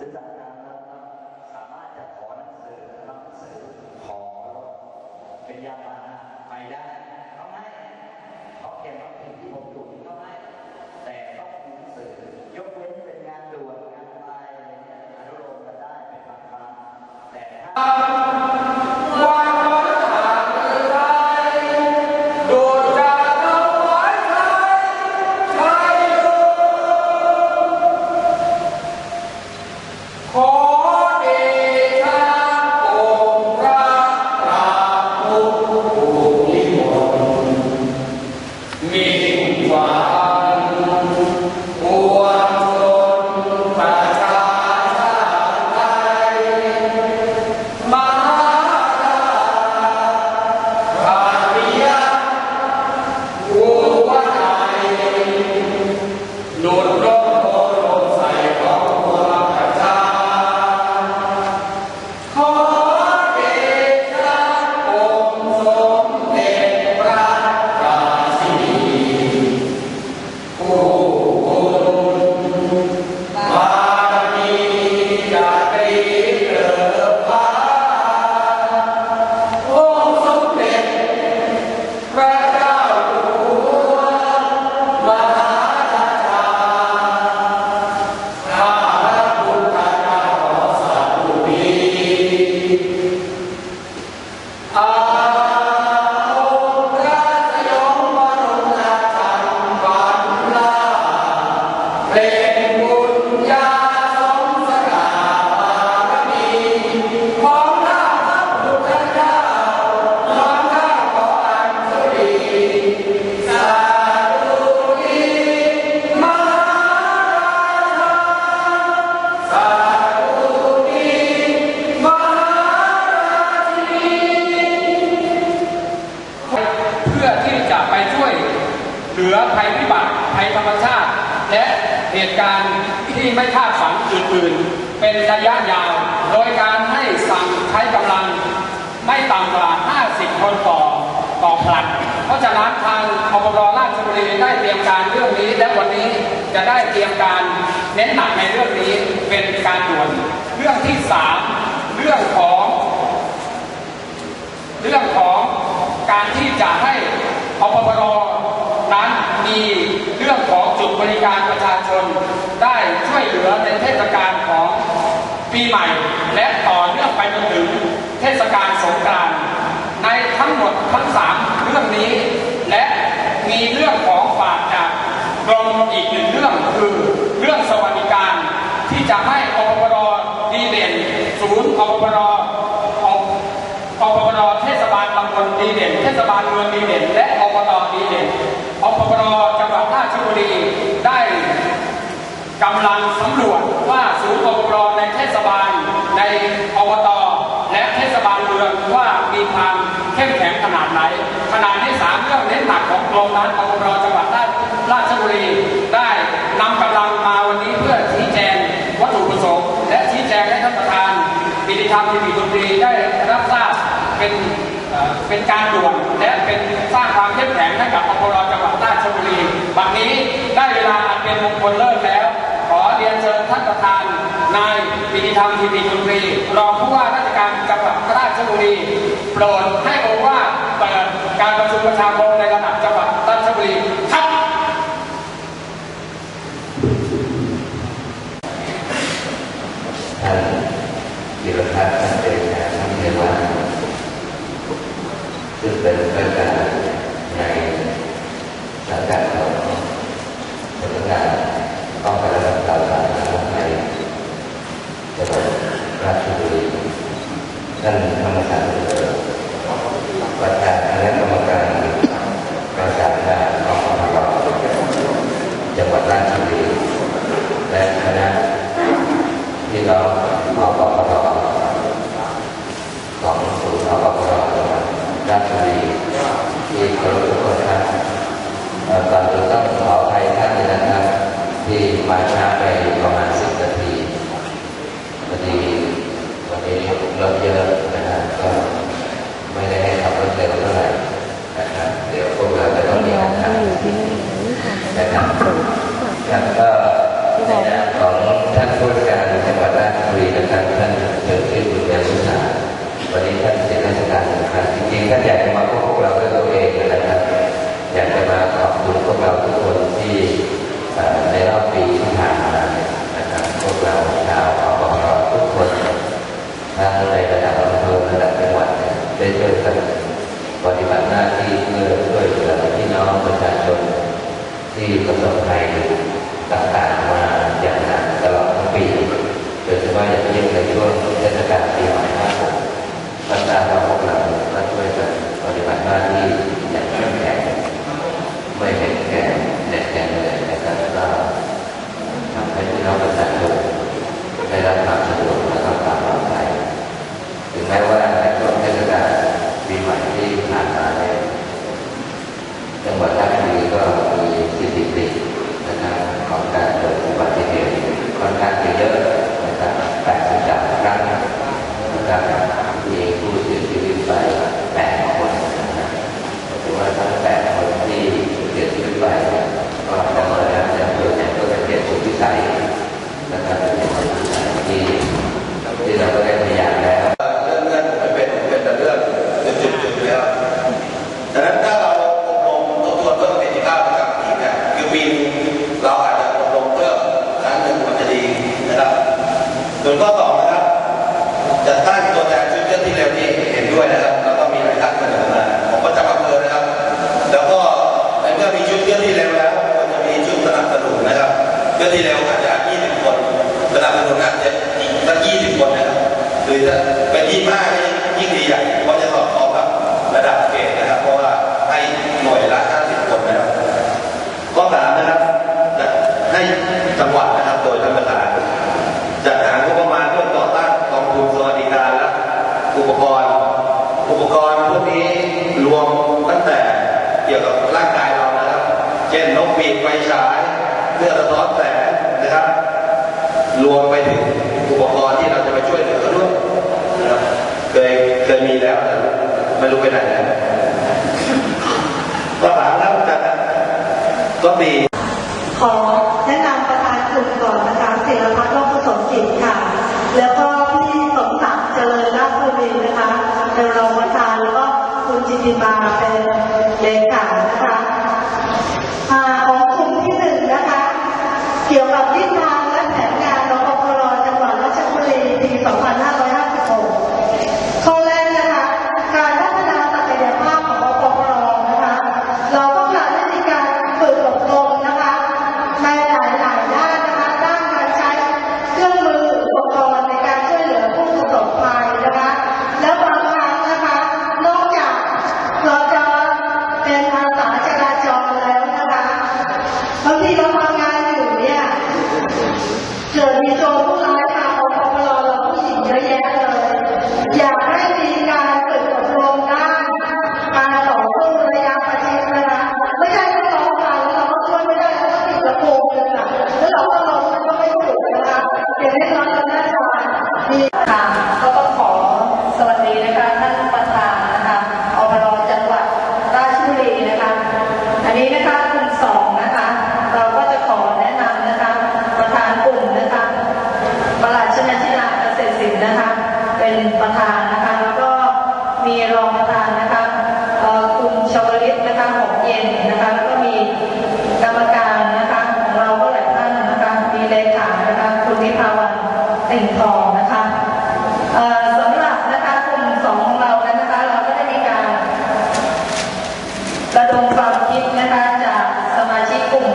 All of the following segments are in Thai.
ศึกษาการนะครับสามารถจะขอหนังสือรับหนังสือขอเป็นยามาไปได้เขาให้เขาเก็บรับผิดที่ผมอยู่ ไม่คาดฝันอื่นๆ เป็นระยะยาว โดยการให้สั่งใช้กำลังไม่ต่ำกว่า 50 คนต่อต่อผลัด เพราะฉะนั้นทางอบรราชบุรีได้เตรียมการเรื่องนี้ และวันนี้จะได้เตรียมการเน้นหนักในเรื่องนี้เป็นการด่วนเรื่องที่สามเรื่องของเรื่องของการที่จะให้อปปร นั้นมีเรื่องของจุดบริการประชาชน ได้ช่วยเหลือในเทศกาลของปีใหม่ และต่อเนื่องไปจนถึงเทศกาลสงกรานต์ในทั้งหมดทั้งสามเรื่องนี้ และมีเรื่องของฝากจากกรมอีกหนึ่งเรื่องคือเรื่องสวัสดิการที่จะให้อปรดีเด่นศูนย์อปรออปรเทศบาลตำบลดีเด่น เทศบาลเมืองดีเด่น และอบตดีเด่น ปปรจังหวัดราชบุรีได้กำลังสำรวจว่าศูนย์อปปรในเทศบาลในอบตและเทศบาลเมืองว่ามีความเข้มแข็งขนาดไหน ขนาดที่สามเรื่องเน้นหนักของกรมนั้นอปปรจังหวัดราชบุรีได้นำกำลังมาวันนี้เพื่อชี้แจงวัตถุประสงค์และชี้แจงให้ท่านประธานกิจธรรมทีวีดนตรีได้รับทราบเป็นเป็นการด่วนและเป็นสร้างความเข้มแข็งให้กับอปร บัดนี้ได้เวลาเป็นมงคลเลิศแล้ว ขอเรียนเชิญท่านประธาน นายกิจธรรมทีวีดนตรีรองผู้ว่าราชการจังหวัดราชบุรี โปรดให้โอวาเปิดการประชุมประชาคมในระดับจังหวัดราชบุรีครับ ท่านกิรพัฒน์ท่านเป็นนายท่านเทวันซึ่งเป็นข้าราชการในสังกัดของสำนักงานป้องกันและบรรเทาสาธารณภัย ระบบราชบุรีท่านธรรมศาสตร์ เดือนที่แล้วอาจจะ20 คนระดับคนอาจจะอีกสัก20 คนนะครับหรือจะเป็นยี่มากยิ่งดีใหญ่เพราะจะสอบคล้องกับระดับเกณฑ์นะครับ เพราะว่าให้หน่วยละ50 คนนะครับข้อสามนะครับให้จังหวัดนะครับโดยท่านประธานจัดหางบประมาณเพื่อต่อตั้งกองทุนสวัสดิการและอุปกรณ์ อุปกรณ์พวกนี้รวมตั้งแต่เกี่ยวกับร่างกายเรานะครับ เช่นนกปีกไฟฉาย เรื่องร้อนแสงนะครับ รวมไปถึงอุปกรณ์ที่เราจะไปช่วยเหลือเขาด้วยนเคยเคยมีแล้วแต่ไม่รู้ไปไหนแล้วก็สามครับจากก็ปีขอแนะนำประธานกลุ่มก่อนนะคะศิลพัฒน์ผสมจิตค่ะ แล้วก็พี่สมศักดิ์เจริญราชบุรีนะคะเนรองประธานแล้วก็คุณจิติมา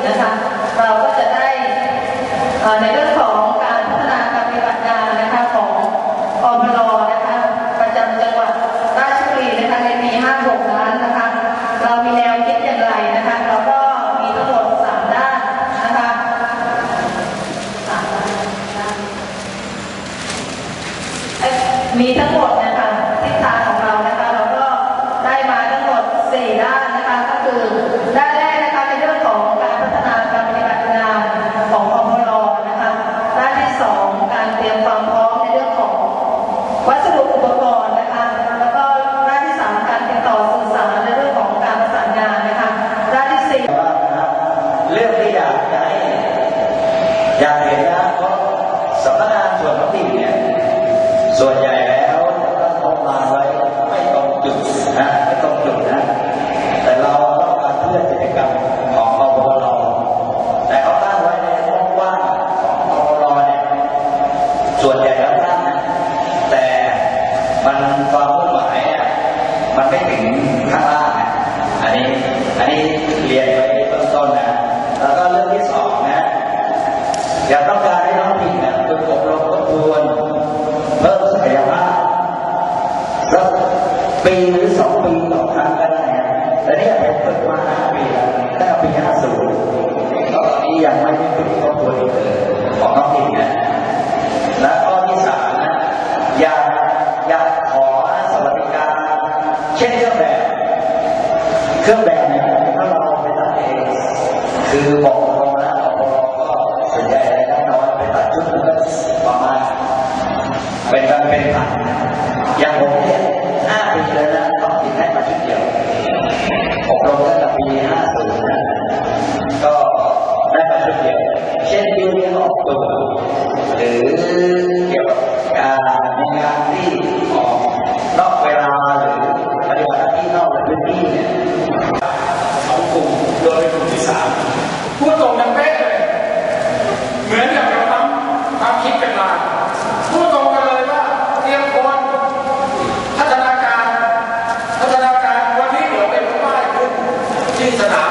นะคะ เราก็จะได้ในเรื่อง เป็นวันเป็นผันอย่างผมเนี่ยห้าปีแล้วนะต้องติดได้มาชุดเดียวอบรมตั้งแต่ปีห้า tutta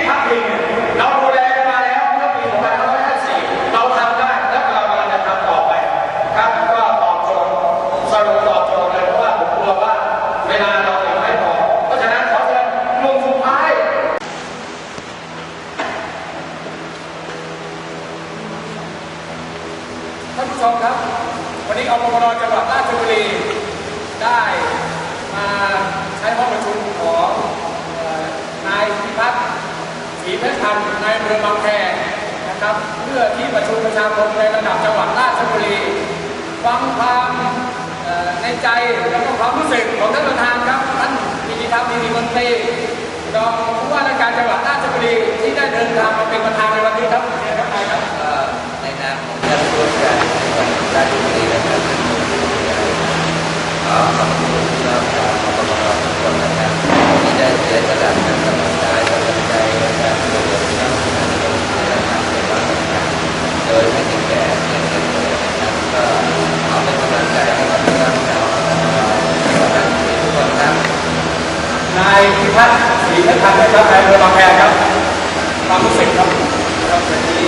ที่พักพิงเนี่ยเราดูแลกันมาแล้วเมื่อปี2554เราทำได้และเรากำลังจะทำต่อไป ครับก็ตอบโจทย์สรุปตอบโจทย์เลยเพราะว่าผมกลัวว่าเวลาเรายังไม่พอ เพราะฉะนั้นขอเชิญลุงสุดท้าย ท่านผู้ชมครับ วันนี้อปปรจังหวัดราชบุรีได้มาใช้ห้องประชุมของเอ่อนายพิพัฒน์ศรีเพชรพันธ์นายอำเภอบางแพนะครับ เพื่อที่ประ ชุมประชาคมในระดับจังหวัดราชบุรีฟังความเอ่อในใจและก็ความรู้สึกของท่านประธานครับท่านกิติพัฒน์มีมีมนตรีรองผู้ว่าราชการจังหวัดราชบุรีที่ได้เดินทางมาเป็นประธานในวันนี้ครับเชิญครับนายครับก็ในนามของท่านผู้ว่าการจังหวัดราชบุรีนะครับขอขอบคุณพี่น้องชาวอบตทุกคนนะครับที่ได้เสียสละทั้งกำลังกาย โดยไม่ถึงแก่เงินเดือนเลยนะครับก็ขอเป็นกำลังใจให้กับพี่าวจาชบุรีทุกคนครับนายพิพัฒน์ศรีพัฒน์ได้รับนายอำเภอบางแพครับความรู้สึกครับครับวันนี้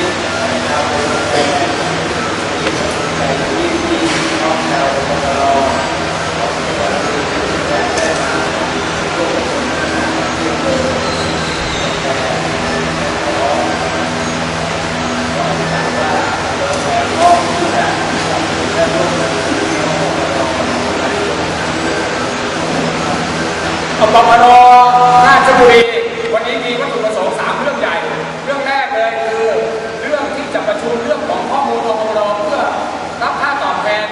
ที่ที่น้องชาวอบตร อปปรราชบุรีวันนี้มีวัตถุประสงค์สามเรื่องใหญ่ เรื่องแรกเลยคือเรื่องที่จะประชุมเรื่องของข้อมูลอปปรเพื่อรับค่าตอบแทน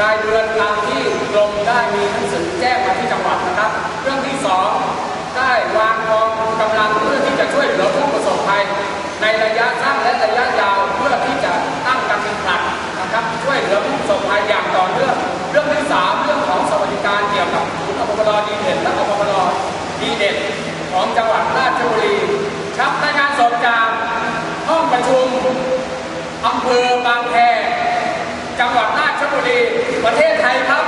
รายเดือนตามที่กรมได้มีหนังสือแจ้งมาที่จังหวัดนะครับ เรื่องที่สองได้วางกองกำลังเพื่อที่จะช่วยเหลือผู้ประสบภัยในระยะสั้นและระยะยาวเพื่อที่จะตั้ง นะครับช่วยเหลือผู้ประสบภัยอย่างต่อเนื่องเรื่องที่สามเรื่องของสวัสดิการเกี่ยวกับศูนย์อปปรดีเด่นและอปปรดีเด่นของจังหวัดราชบุรีครับรายงานสดจากห้องประชุมอำเภอบางแพจังหวัดราชบุรีประเทศไทยครับ